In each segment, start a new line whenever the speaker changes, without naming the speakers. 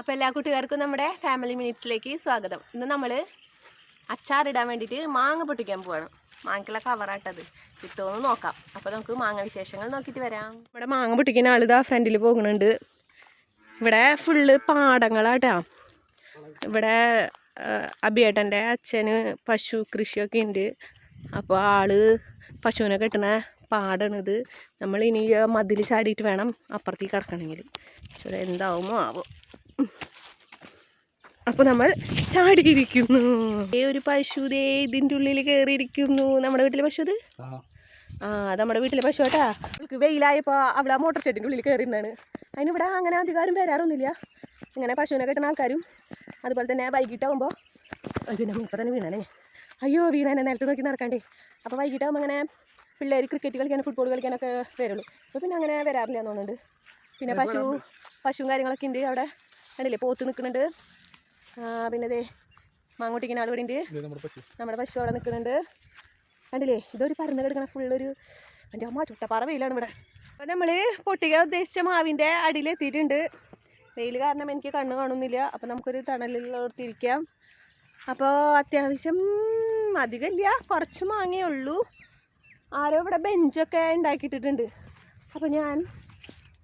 അപ്പോൾ എല്ലാ കൂട്ടുകാർക്കും നമ്മുടെ ഫാമിലി മിനിറ്റ്സിലേക്ക് സ്വാഗതം. ഇന്ന് നമ്മൾ അച്ചാറിടാൻ വേണ്ടിയിട്ട് മാങ്ങ പൊട്ടിക്കാൻ പോവാണ്. മാങ്ങക്കുള്ള കവറാട്ടത് കിട്ടുമെന്ന് നോക്കാം. അപ്പോൾ നമുക്ക് മാങ്ങ വിശേഷങ്ങൾ നോക്കിയിട്ട് വരാം. ഇവിടെ മാങ്ങ പൊട്ടിക്കുന്ന ആളിതാ ഫ്രണ്ടിൽ പോകുന്നുണ്ട്. ഇവിടെ ഫുള്ള് പാടങ്ങളാട്ടാ ഇവിടെ അബിയേട്ടന്റെ അച്ഛന് പശു കൃഷിയൊക്കെ ഉണ്ട് അപ്പോൾ ആൾ പശുവിനെ കെട്ടണ പാടാണിത് നമ്മൾ ഇനി മതിൽ ചാടിയിട്ട് വേണം അപ്പുറത്തേക്ക് കിടക്കണമെങ്കിൽ. എന്താവുമോ ആവോ. അപ്പോൾ നമ്മൾ ചാടിയിരിക്കുന്നു. ഏ ഒരു പശു ഇതിന്റെ ഇതിന്റെ ഉള്ളിൽ കയറിയിരിക്കുന്നു നമ്മുടെ വീട്ടിലെ പശു അത് ആ. നമ്മുടെ വീട്ടിലെ പശു കേട്ടാ അവൾക്ക് വെയിലായപ്പോൾ അവിടെ മോട്ടോർ ഷെഡിന്റെ ഉള്ളിൽ കയറിയിരുന്നാണ് അതിനിവിടെ അങ്ങനെ അധികാരം വരാറൊന്നുമില്ല. ഇങ്ങനെ പശുവിനെ കെട്ടുന്ന ആൾക്കാരും അതുപോലെ തന്നെ വൈകിട്ടാകുമ്പോൾ അയ്യോ നമ്മൾ ഇപ്പം തന്നെ വീണാനേ അയ്യോ വീണാനെ നിലത്ത് നോക്കി നടക്കണ്ടേ. അപ്പോൾ വൈകിട്ടാകുമ്പോൾ അങ്ങനെ പിള്ളേർ ക്രിക്കറ്റ് കളിക്കാനും ഫുട്ബോൾ കളിക്കാനൊക്കെ വരുള്ളൂ. അപ്പോൾ പിന്നെ അങ്ങനെ വരാറില്ല തോന്നുന്നുണ്ട്. പിന്നെ പശു പശുവും കാര്യങ്ങളൊക്കെ ഉണ്ട് അവിടെ? കണ്ടില്ലേ? പോത്ത് നിൽക്കുന്നുണ്ട്. പിന്നെ അതെ മാങ്ങോട്ടിക്കുന്ന ആൾ ഇവിടെ ഉണ്ട് നമ്മുടെ പശു. അവിടെ നിൽക്കുന്നുണ്ട്. കണ്ടില്ലേ? ഇതൊരു പരന്ന് കിടക്കണ ഫുള്ളൊരു എന്റെ അമ്മ ചുട്ടപ്പാറ വെയിലാണ് ഇവിടെ. അപ്പോൾ നമ്മൾ പൊട്ടിക ഉദ്ദേശിച്ച മാവിന്റെ അടിയിൽ എത്തിയിട്ടുണ്ട്. വെയിൽ കാരണം എനിക്ക് കണ്ണ് കാണുന്നില്ല. അപ്പോൾ നമുക്കൊരു തണലിലോർത്തിരിക്കാം അപ്പോൾ അത്യാവശ്യം അധികമില്ല കുറച്ച് മാങ്ങയേ ഉള്ളൂ. ആരോ ഇവിടെ ബെഞ്ചൊക്കെ ഉണ്ടാക്കിയിട്ടിട്ടുണ്ട്. അപ്പോൾ ഞാൻ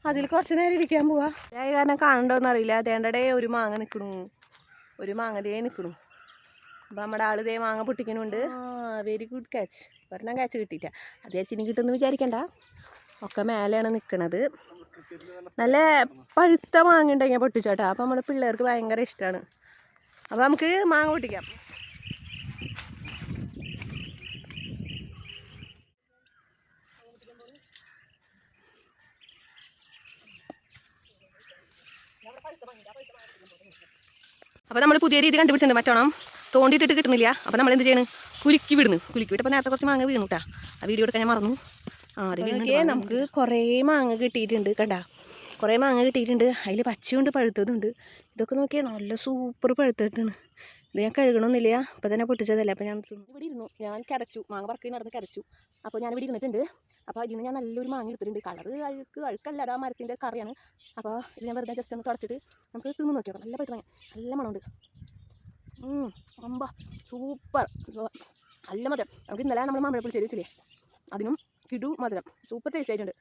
അതിൽ കുറച്ച് നേരം ഇരിക്കാൻ പോവാ. ഞാൻ കാരണം കാണണ്ടോന്ന് അറിയില്ല. അതേണ്ടടെ ഒരു മാങ്ങ നിൽക്കണു ഒരു മാങ്ങതേ നിൽക്കണു അപ്പം നമ്മുടെ ആൾ ഇതേ മാങ്ങ പൊട്ടിക്കണുണ്ട് വെരി ഗുഡ് ക്യാച്ച് ഒരെണ്ണം ക്യാച്ച് കിട്ടിയിട്ട അത് ചേച്ചിന് കിട്ടുമെന്ന് വിചാരിക്കണ്ട. ഒക്കെ മേലെയാണ് നിൽക്കണത് നല്ല പഴുത്ത മാങ്ങ ഉണ്ടെങ്കിൽ പൊട്ടിച്ചോട്ടാ. അപ്പം നമ്മുടെ പിള്ളേർക്ക് ഭയങ്കര ഇഷ്ടമാണ് അപ്പോൾ നമുക്ക് മാങ്ങ പൊട്ടിക്കാം. അപ്പോൾ നമ്മൾ പുതിയ രീതി കണ്ടുപിടിച്ചിട്ടുണ്ട് മറ്റോണം. തോണ്ടിയിട്ടിട്ട് കിട്ടുന്നില്ല. അപ്പോൾ നമ്മൾ എന്ത് ചെയ്യണം? കുലുക്കി വിടുന്നു. കുലുക്കി വിട്ടപ്പോൾ നേരത്തെ കുറച്ച് മാങ്ങ വീണുട്ടാ ആ വീഡിയോ എടുക്കാൻ ഞാൻ മറന്നു. ആ അതെ നമുക്ക് കുറേ മാങ്ങ കിട്ടിയിട്ടുണ്ട് കണ്ടാ. കുറേ മാങ്ങ കിട്ടിയിട്ടുണ്ട്. അതിൽ പച്ചയുണ്ട് പഴുത്തതുണ്ട്. ഇതൊക്കെ നോക്കിയാൽ നല്ല സൂപ്പർ പഴുത്തതാണ് ഇത് ഞാൻ കഴുകണമെന്നില്ല അപ്പോൾ തന്നെ പൊട്ടിച്ചതല്ലേ. അപ്പോൾ ഞാൻ. ഇവിടെ ഇരുന്നു. ഞാൻ കരച്ചു. മാങ്ങ പറക്കി നടന്ന് കരച്ചു. അപ്പോൾ ഞാൻ ഇവിടെ ഇരുന്നിട്ടുണ്ട്. അപ്പോൾ ഇതിന് ഞാൻ നല്ലൊരു മാങ്ങ എടുത്തിട്ടുണ്ട്. കളറ് അഴുക്ക് അഴുക്കല്ല. അത് ആ മരത്തിന്റെ കറിയാണ്. അപ്പോൾ ഇത് ഞാൻ വെറുതെ ജസ്റ്റ് ഒന്ന് തുടച്ചിട്ട് നമുക്ക് തിന്ന് നോക്കിയോ നല്ല പഴുത്ത മാങ്ങ. നല്ല മണമുണ്ട്. അമ്പാ. സൂപ്പർ നല്ല മധുരം. നമുക്ക് ഇന്നലെ നമ്മൾ മാമ്പഴപ്പുളി ചെയ്ത് വെച്ചില്ലേ? അതിനും കിടു മധുരം. സൂപ്പർ ടേസ്റ്റ് ആയിട്ടുണ്ട്.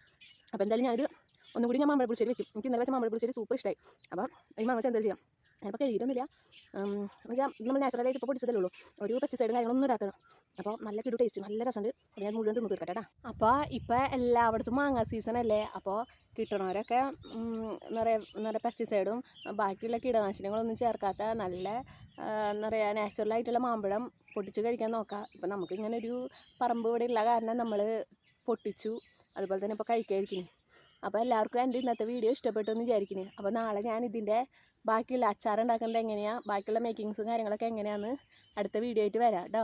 അപ്പോൾ എന്തായാലും ഞാനിത് ഒന്നും ഞാൻ മാമ്പഴപ്പുളിശ്ശേരി വെക്കും. എനിക്ക് ഇന്നലെ വെച്ച മാമ്പഴപ്പുളിശ്ശേരി സൂപ്പർ ഇഷ്ടമായി അപ്പോൾ ഈ മാങ്ങ എന്താ ചെയ്യാം? ഞാനിപ്പോൾ കഴിയിട്ടൊന്നുമില്ല എന്നുവെച്ചാൽ നമ്മൾ നാച്ചുറലായിട്ട് ഇപ്പോൾ പൊടിച്ചതല്ലേ ഉള്ളൂ. ഒരു പെസ്റ്റിസൈഡ് കാര്യങ്ങളൊന്നും ഇടാക്കണം അപ്പോൾ നല്ല കിടു ടേസ്റ്റ് നല്ല രസമുണ്ട്. അപ്പോൾ ഞാൻ മുഴുവൻ തിന്നു തീർക്കട്ടെ അപ്പോൾ ഇപ്പോൾ എല്ലായിടത്തും മാങ്ങ സീസൺ അല്ലേ? അപ്പോൾ കിട്ടണവരൊക്കെ എന്താ പറയുക എന്താ പറയുക പെസ്റ്റിസൈഡും ബാക്കിയുള്ള കീടനാശിനികളൊന്നും ചേർക്കാത്ത നല്ല എന്താ പറയുക നാച്ചുറലായിട്ടുള്ള മാമ്പഴം പൊട്ടിച്ച് കഴിക്കാൻ നോക്കാം. ഇപ്പം നമുക്ക് ഇങ്ങനെ ഒരു പറമ്പ് ഇവിടെ ഉള്ള കാരണം നമ്മൾ പൊട്ടിച്ചു. അതുപോലെ തന്നെ ഇപ്പോൾ കഴിക്കാതിരിക്കുന്നു. അപ്പോൾ എല്ലാവർക്കും എന്റെ ഇന്നത്തെ വീഡിയോ ഇഷ്ടപ്പെട്ടു എന്ന് വിചാരിക്കുന്നു. അപ്പോൾ നാളെ ഞാൻ ഇതിന്റെ ബാക്കിയുള്ള അച്ചാർ ഉണ്ടാക്കുന്നത് എങ്ങനെയാണ് ബാക്കിയുള്ള മേക്കിങ്സും കാര്യങ്ങളൊക്കെ എങ്ങനെയാണെന്ന് അടുത്ത വീഡിയോ ആയിട്ട് വരാം കേട്ടോ